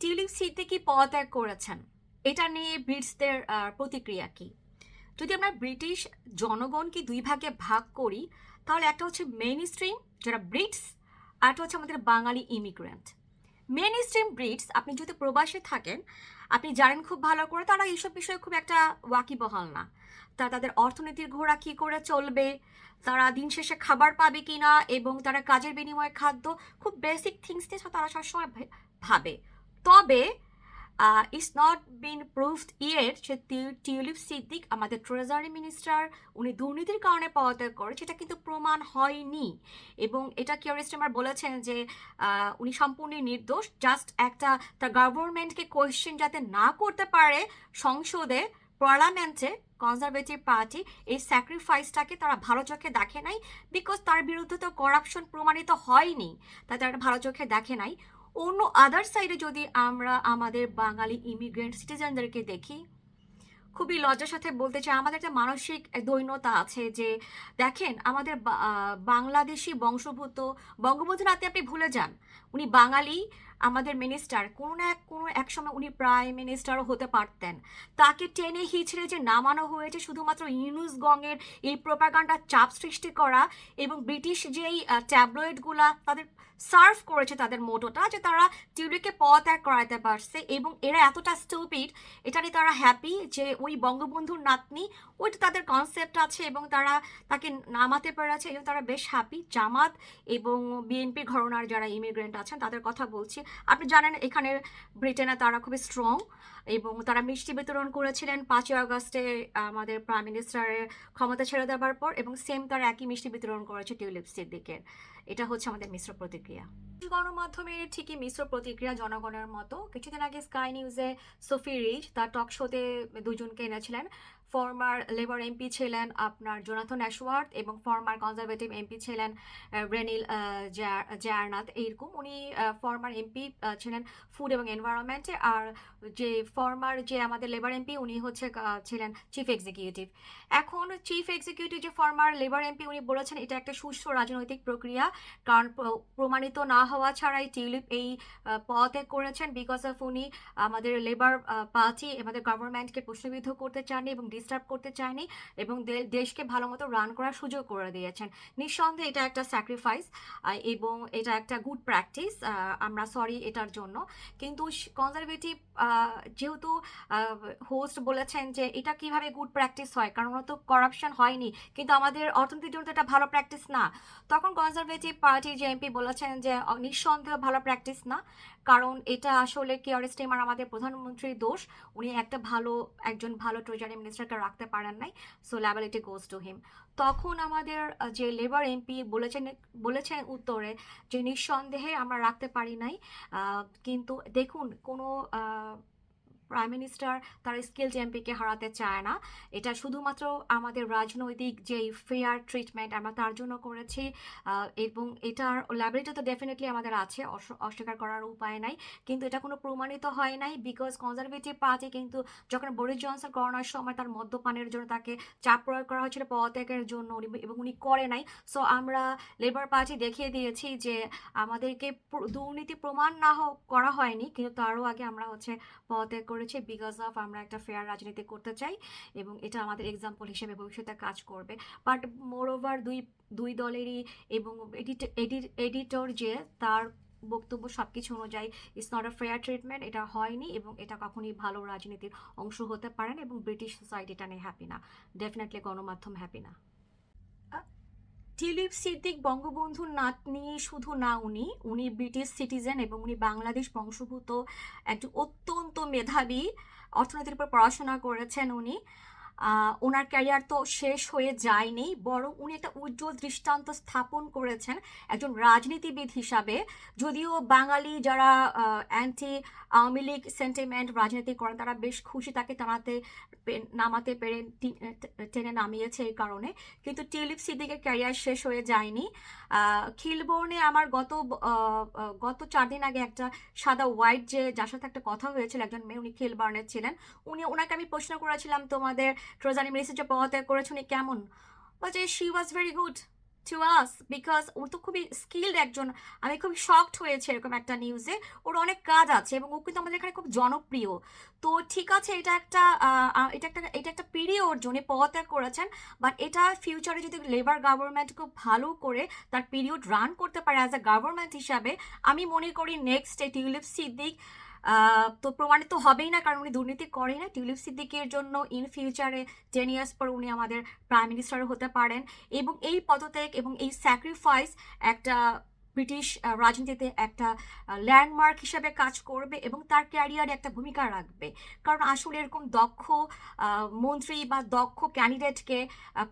Tulip Siddiqui পদত্যাগ করেছেন। এটা নিয়ে ব্রিটসদের প্রতিক্রিয়া কি? যদি আমরা ব্রিটিশ জনগণকে দুই ভাগে ভাগ করি, তাহলে একটা হচ্ছে মেইন স্ট্রিম যারা ব্রিটস আর একটা হচ্ছে আমাদের Bangali immigrant main stream Brits আপনি যদি প্রবাসে থাকেন, আপনি জানেন খুব ভালো করে তারা এইসব বিষয়ে খুব একটা ওয়াকিবহাল না। তা তাদের অর্থনীতির ঘোড়া কী করে চলবে, তারা দিন শেষে খাবার পাবে কি না এবং তারা কাজের বিনিময়ে খাদ্য, খুব বেসিক থিংস নিয়ে তারা সবসময় ভাবে। তবে it's not been proved yet say tulip Siddiq আমাদের ট্রেজারি মিনিস্টার উনি দুর্নীতির কারণে পদত্যাগ করে সেটা কিন্তু প্রমাণ হয়নি। এবং এটা কিউরিস্টেমার বলেছেন যে উনি সম্পূর্ণ নির্দোষ জাস্ট একটা তার গভর্নমেন্টকে কোয়েশ্চেন যাতে না করতে পারে সংসদে পার্লামেন্টে কনজারভেটিভ পার্টি এই স্যাক্রিফাইসটাকে তারা ভালো চোখে দেখে নাই বিকজ তার বিরুদ্ধে তো করাপশন প্রমাণিত হয়নি। তাই তারা ভালো চোখে দেখে নাই। অন্য আদার সাইডে যদি আমরা আমাদের বাঙালি ইমিগ্রেন্ট সিটিজেনদেরকে দেখি, খুবই লজ্জার সাথে বলতে চাই, আমাদের একটা মানসিক দৈন্যতা আছে যে, দেখেন আমাদের বাংলাদেশি বংশভূত বঙ্গবন্ধু নাতে আপনি ভুলে যান, উনি বাঙালি আমাদের মিনিস্টার কোনো না এক কোনো এক সময় উনি প্রাইম মিনিস্টারও হতে পারতেন। তাকে টেনে হিচড়ে যে নামানো হয়েছে শুধুমাত্র ইউনুস গঙের এই প্রোপাগান্ডার চাপ সৃষ্টি করা এবং ব্রিটিশ যেই ট্যাবলয়েডগুলা তাদের সার্ভ করেছে তাদের মোটোটা যে তারা টিউলিকে পদত্যাগ করাতে পারছে এবং এরা এতটা স্টুপিড এটা নিয়ে তারা হ্যাপি যে ওই বঙ্গবন্ধুর নাতনি, ওইটা তাদের কনসেপ্ট আছে এবং তারা তাকে নামাতে পেরেছে এবং তারা বেশ হ্যাপি জামাত এবং বিএনপি ঘরনার যারা ইমিগ্রেন্ট আছেন তাদের কথা বলছি। আপনি জানেন এখানে ব্রিটেনে তারা খুবই স্ট্রং এবং তারা মিষ্টি বিতরণ করেছিলেন পাঁচই আগস্টে, আমাদের প্রাইম মিনিস্টারের ক্ষমতা ছেড়ে দেওয়ার পর এবং সেম তারা একই মিষ্টি বিতরণ করেছে টিউলিপসের দিকে। এটা হচ্ছে আমাদের মিশ্র প্রতিক্রিয়া। গণমাধ্যমের ঠিকই মিশ্র প্রতিক্রিয়া জনগণের মতো। কিছুদিন আগে স্কাই নিউজে সোফি রিচ তার টক শোতে দুজনকে এনেছিলেন। ফর্মার লেবার এমপি ছিলেন আপনার জোনাথন অ্যাশওয়ার্থ এবং ফর্মার কনজারভেটিভ এমপি ছিলেন রেনিল জায়ারনাথ এইরকম উনি ফর্মার এমপি ছিলেন ফুড এবং এনভায়রনমেন্টে আর যে ফর্মার যে আমাদের লেবার এমপি উনি হচ্ছে ছিলেন চিফ এক্সিকিউটিভ এখন চিফ এক্সিকিউটিভ যে ফর্মার লেবার এমপি উনি বলেছেন, এটা একটা সুস্থ রাজনৈতিক প্রক্রিয়া। কারণ প্রমাণিত না হওয়া ছাড়াই টিউলিপ এই পদত্যাগ করেছেন। বিকজ অফ উনি আমাদের লেবার পার্টি আমাদের গভর্নমেন্টকে প্রশ্নবিদ্ধ করতে চাননি এবং ডিস্টার্ব করতে চায়নি এবং দেশকে ভালো মতো রান করার সুযোগ করে দিয়েছেন। নিঃসন্দেহে এটা একটা স্যাক্রিফাইস এবং এটা একটা গুড প্র্যাকটিস আমরা সরি এটার জন্য। কিন্তু কনজারভেটিভ যেহেতু হোস্ট বলেছেন যে এটা কীভাবে গুড প্র্যাকটিস হয়, কারণ তো করাপশন হয়নি, কিন্তু আমাদের অর্থনীতির জন্য তো এটা ভালো প্র্যাকটিস না। তখন কনজারভেটিভ পার্টির যে এমপি বলেছেন যে নিঃসন্দেহে ভালো প্র্যাকটিস না, কারণ এটা আসলে কেয়ার স্টেমার আমাদের প্রধানমন্ত্রীর দোষ। উনি একটা ভালো, একজন ভালো ট্রেজারি মিনিস্টারকে রাখতে পারেন নাই সো ল্যাবিলিটি গোজ টু হিম তখন আমাদের যে লেবার এমপি বলেছেন বলেছেন উত্তরে যে নিঃসন্দেহে আমরা রাখতে পারি নাই কিন্তু দেখুন কোনো প্রাইম মিনিস্টার তার স্কিল এমপিকে হারাতে চায় না। এটা শুধুমাত্র আমাদের রাজনৈতিক যেই ফেয়ার ট্রিটমেন্ট আমরা তার জন্য করেছি এবং এটার ল্যাবরেটরি তো ডেফিনেটলি আমাদের আছে, অস- অস্বীকার করার উপায় নাই। কিন্তু এটা কোনো প্রমাণিত হয় নাই বিকজ কনজারভেটিভ পার্টি কিন্তু যখন বরিস জনসন করোনার সময় তার মদ্যপানের জন্য তাকে চাপ প্রয়োগ করা হয়েছিল পদত্যাগের জন্য এবং উনি করে নাই। সো আমরা লেবার পার্টি দেখিয়ে দিয়েছি যে আমাদেরকে দুর্নীতি প্রমাণ না করা হয়নি, কিন্তু তারও আগে আমরা হচ্ছে পদত্যাগ করেছি বিকজ অফ আমরা একটা ফেয়ার রাজনীতি করতে চাই এবং এটা আমাদের এক্সাম্পল হিসেবে ভবিষ্যতে কাজ করবে। বাট মোর ওভার দুই দুই দলেরই এবং এডিটর যে তার বক্তব্য সব কিছু অনুযায়ী it's not a fair treatment এটা হয়নি এবং এটা কখনই ভালো রাজনীতির অংশ হতে পারে না এবং ব্রিটিশ সোসাইটি এটা নিয়ে হ্যাপি না। ডেফিনেটলি গণমাধ্যম হ্যাপি না। টিলিপ সিদ্দিক বঙ্গবন্ধুর নাতনি শুধু না, উনি উনি ব্রিটিশ সিটিজেন এবং উনি বাংলাদেশ বংশভূত একটি অত্যন্ত মেধাবী, অর্থনীতির উপর পড়াশোনা করেছেন উনি। ওনার ক্যারিয়ার তো শেষ হয়ে যায়নি, বরং উনি একটা উজ্জ্বল দৃষ্টান্ত স্থাপন করেছেন একজন রাজনীতিবিদ হিসাবে। যদিও বাঙালি যারা অ্যান্টি আওয়ামী লীগ সেন্টিমেন্ট রাজনীতি করেন, তারা বেশ খুশি তাকে টানাতে নামাতে পেরে টেনে নামিয়েছে এই কারণে। কিন্তু টিউলিপ সিদ্দিকের ক্যারিয়ার শেষ হয়ে যায়নি। খিলবর্ণে আমার গত গত চার দিন আগে একটা সাদা হোয়াইট যে, যার সাথে একটা কথা হয়েছিল, একজন মেয়ে, উনি খিলবর্ণের ছিলেন। উনি, ওনাকে আমি প্রশ্ন করেছিলাম, তোমাদের মিনিস্টার যে পদত্যাগ করেছে উনি কেমন বলছে she was very good to us because ও তো খুবই স্কিল্ড একজন। আমি খুবই শকড হয়েছে এরকম একটা নিউজে ওর অনেক কাজ আছে এবং ও কিন্তু আমাদের এখানে খুব জনপ্রিয়। তো ঠিক আছে, এটা একটা এটা একটা এটা একটা পিরিয়ড উনি পদত্যাগ করেছেন। বাট এটা ফিউচারে যদি লেবার গভর্নমেন্ট খুব ভালো করে তার পিরিয়ড রান করতে পারে অ্যাজ এ গভর্নমেন্ট হিসাবে, আমি মনে করি নেক্সট এই টিউলিপ সিদ্দিক তো প্রমাণিত হবেই না, কারণ উনি দুর্নীতি করেই না। টিউলিপ সিদ্দিকের জন্য ইন ফিউচারে টেন ইয়ার্স পর উনি আমাদের প্রাইম মিনিস্টার হতে পারেন। এবং এই পদত্যাগ এবং এই স্যাক্রিফাইস একটা ব্রিটিশ রাজনীতিতে একটা ল্যান্ডমার্ক হিসাবে কাজ করবে এবং তার ক্যারিয়ারে একটা ভূমিকা রাখবে। কারণ আসলে এরকম দক্ষ মন্ত্রী বা দক্ষ ক্যান্ডিডেটকে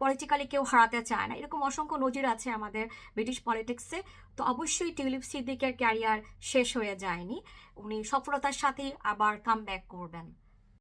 পলিটিক্যালি কেউ হারাতে চায় না। এরকম অসংখ্য নজির আছে আমাদের ব্রিটিশ পলিটিক্সে তো অবশ্যই টিউলিপ সিদ্দিকের ক্যারিয়ার শেষ হয়ে যায়নি। উনি সফলতার সাথে আবার কাম ব্যাক করবেন।